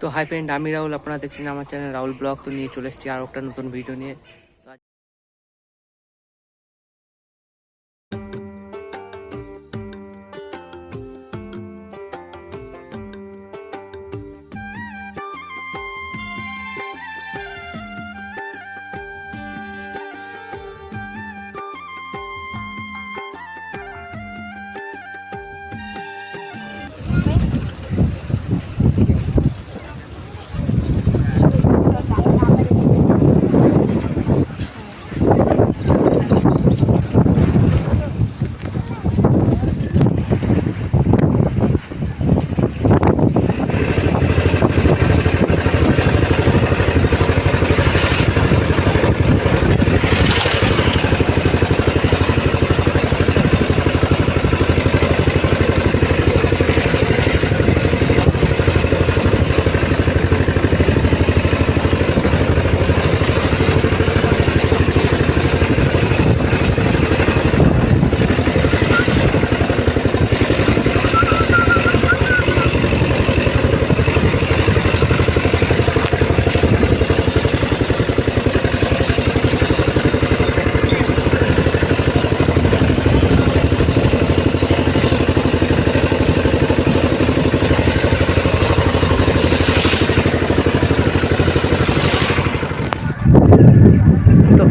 তো hi friend আমি রাহুল, আপনারা দেখছেন আমার চ্যানেল রাহুল ব্লগ। তো নিয়ে চলে এসেছি আরও একটা নতুন ভিডিও নিয়ে।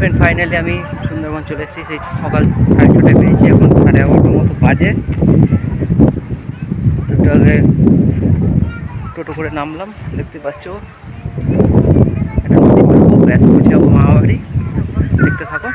ফ্রেন্ড ফাইনালি আমি সুন্দরবন চলে এসেছি, সেই সকাল সাড়ে ছটায় বেরিয়েছি, এখন সাড়ে এগারোটার মতো বাজে। দুটো আগে টোটো করে নামলাম, দেখতে পাচ্ছ। একটা নদী পাবো ব্যাস পৌঁছে মামাবাড়ি, দেখতে থাকো।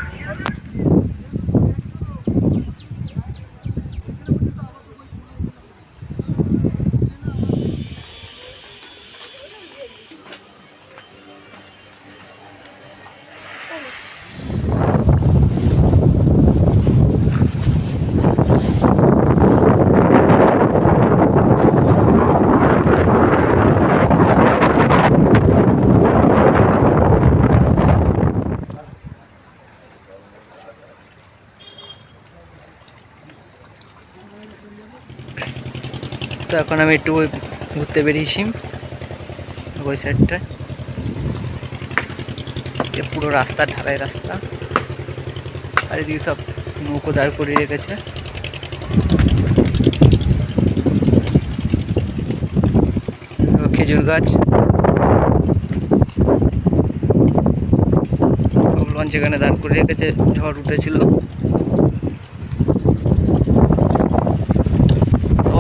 তো এখন আমি একটু ঘুরতে বেরিয়েছি, ওই সাইডটা এ পুরো রাস্তা, ঢালাই রাস্তা। আর এদিকে সব নৌকো দাঁড় করিয়ে রেখেছে। খেজুর গাছ। সব লঞ্চ এখানে দাঁড় করে রেখেছে, ঝড় উঠেছিল সবার বাড়ির সামনে একটা করে সুন্দরবনে এটা একটা নিচে চারিদিকটা দেখো চাষবাস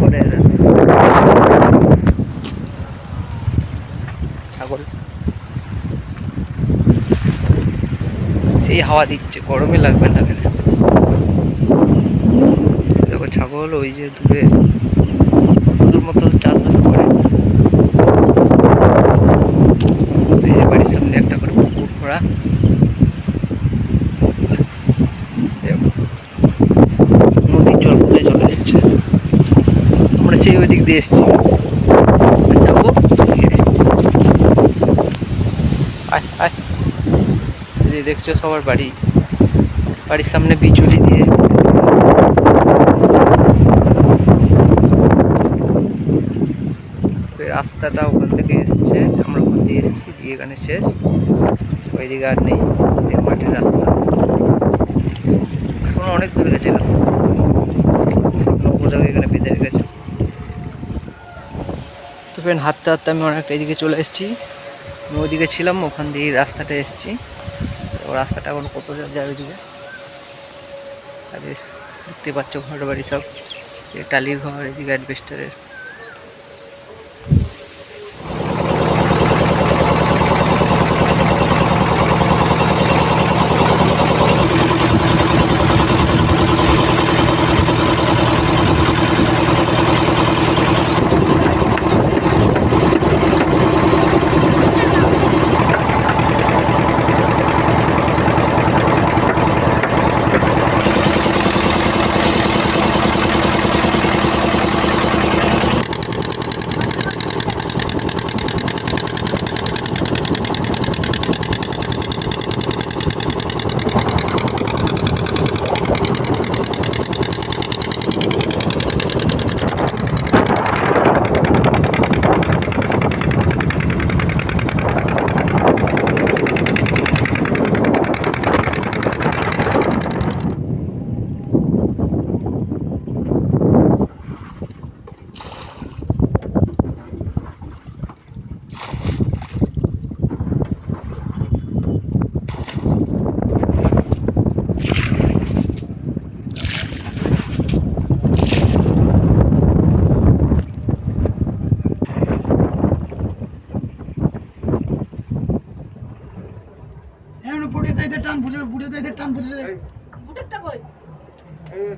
করে এরা। ছাগল সেই হাওয়া দিচ্ছে গরমে লাগবে না দেখো ছাগল ওই যে দূরে দূর মতো চাষবাস করে। যে বাড়ির সামনে একটা করে পুকুর খোঁড়া। নদীর জল কোথায় চলে এসছে? আমরা সেই ওই দিক দিয়ে এসছি। যাব? আয় দেখছ সবার বাড়ি। বাড়ির সামনে বিচুলি দিয়ে ওই রাস্তাটা ওখান থেকে এসছে। আমরা ওখান দিয়ে এসেছি, দিয়ে এখানে শেষ। ওইদিকে আর নেই মাটির রাস্তা। এখন অনেক দূরে গেছে এখানে বেঁধে রেখেছে তো ফ্রেন্ড হাঁটতে হাঁটতে আমি অনেকটা এদিকে চলে এসেছি। আমি ওইদিকে ছিলাম, ওখান দিয়ে রাস্তাটা এসেছি। ও রাস্তাটা এখন কত যাবে দিকে আর দেখতে পাচ্ছ ঘর বাড়ি সব টালির ঘর, এদিকে অ্যাডভেস্টারের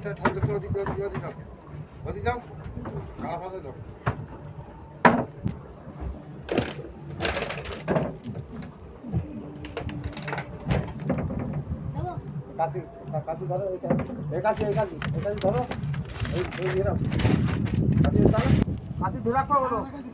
এটা ঠান্ডা তো ওদিকে ওদিকে ওদিকে যাও ওদিকে যাও কালা ফাঁসে যাও কাশি কাশি ধরো এই কাশি এই কাশি এই কাশি ধরো। এই এই এরকম কাশি ধরো কাশি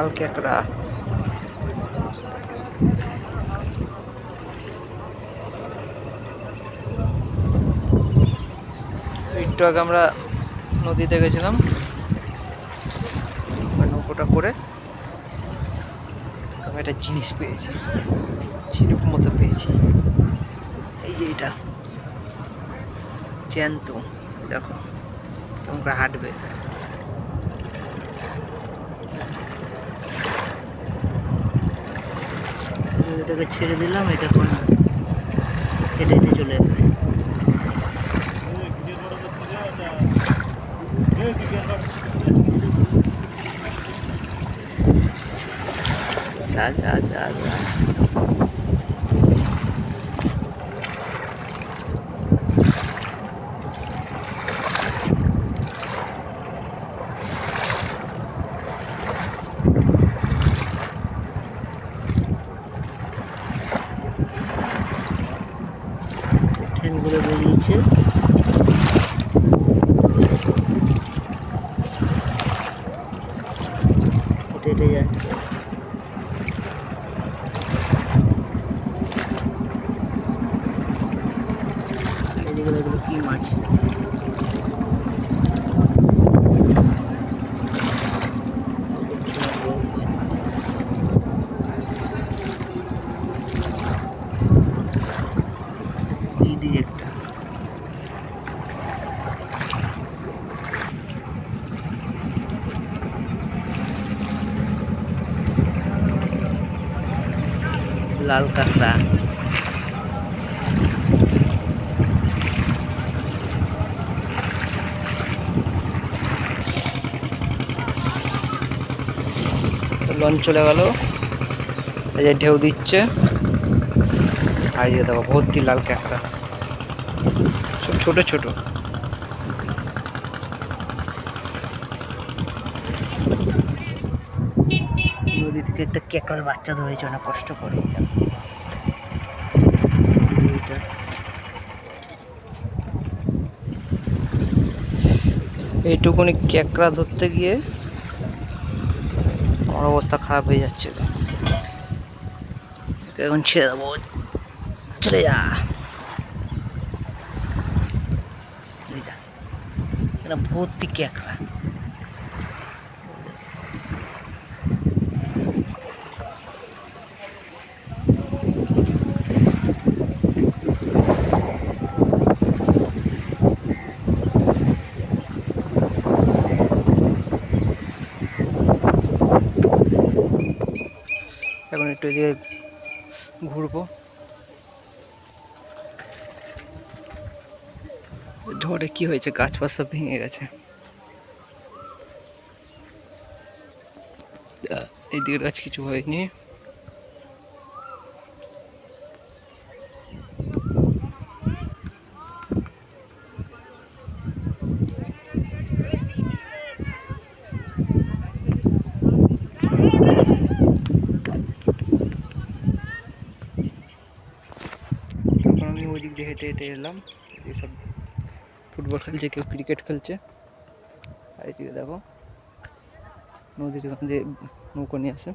লাল কেকড়া একটু আগে আমরা নদীতে গেছিলাম। নৌকোটা করে আমি একটা জিনিস পেয়েছি। ঝিনুক মতো পেয়েছি। এই যে এটা। জ্যান্ত। দেখো, কেমন করে হাঁটবে। এটাকে ছেড়ে দিলাম এটা কোনো এটা এটা চলে যাবে। যা যা যা যা। ঠ্যাংগুলো বেরিয়েছে হেঁটে হেঁটে যাচ্ছে এদিকে দেখল কি মাছ এইদিকে একটা লাল কাঁকড়া। লঞ্চ চলে গেল। এই যে ঢেউ দিচ্ছে। আর এই দেখো, ভর্তি লাল কাঁকড়া। ছোট ছোট নদী থেকে একটা কেকড়ার বাচ্চা ধরেছে অনেক কষ্ট করে। এইটা। এইটুকুনি কেকড়া ধরতে গিয়ে আমার অবস্থা খারাপ হয়ে যাচ্ছে। এখন ছেড়ে দেবো। চলে যা। ভর্তি কেকড়া একটু এদিকে ঘুরবো। ঝড়ে কি হয়েছে? গাছপাছ সব ভেঙে গেছে। এই দিকের গাছ কিছু হয়নি। হেঁটে হেঁটে এলাম। এসব ফুটবল খেলছে, কেউ ক্রিকেট খেলছে। আর এদিকে দেখো, নদীর দিয়ে নৌকো নিয়ে আসে।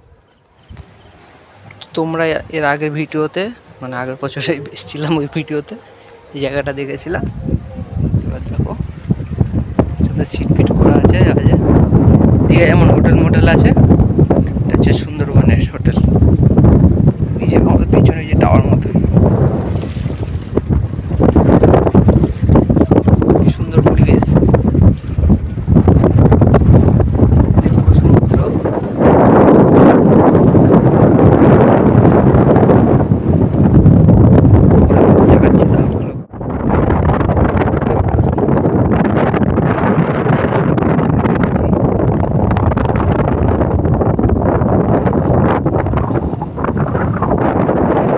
তোমরা এর আগের ভিডিওতে মানে আগের বছরে এসেছিলাম ওই ভিডিওতে, এই জায়গাটা দেখেছিলাম এবার দেখো সুন্দর সিট ফিট করা আছে দীঘায় যেমন হোটেল মোটেল আছে। এটা হচ্ছে সুন্দরবনের হোটেল এই যে আমাদের পিছনে যে টাওয়ার মতো কি সুন্দর পরিবেশ দেখব সমুদ্র দেখাচ্ছি দাঁড়াও ভালো করে। দেখব সমুদ্র।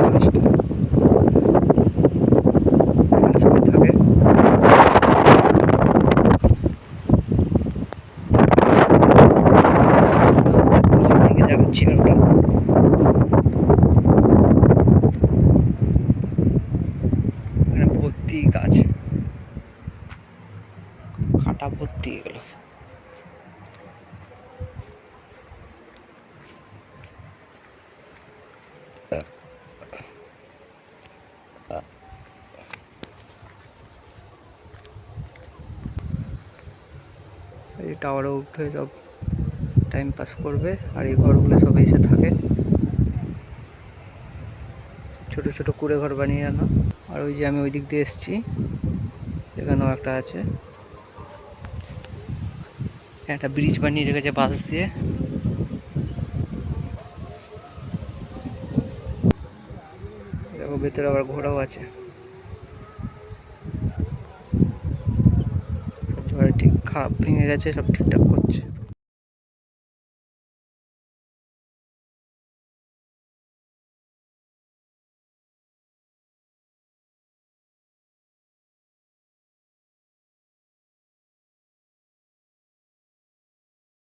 জিনিসটা। এখানে সবাই থাকে গিয়ে দেখাচ্ছি ওটা ভর্তি গাছ কাটা ভর্তি এগুলো। এই টাওয়ারে উঠে সব টাইম পাস করবে আর এই ঘরগুলো সব এসে থাকে। ছোট ছোট কুড়ে ঘর বানিয়ে আনা। আর ওই যে আমি ওই দিক দিয়ে এসেছি, এখানেও একটা আছে। একটা ব্রিজ বানিয়ে রেখেছে বাঁশ দিয়ে। দেখো, ভেতরে আবার ঘোড়াও আছে। ঠিক খারাপ ভেঙে গেছে, সব ঠিকঠাক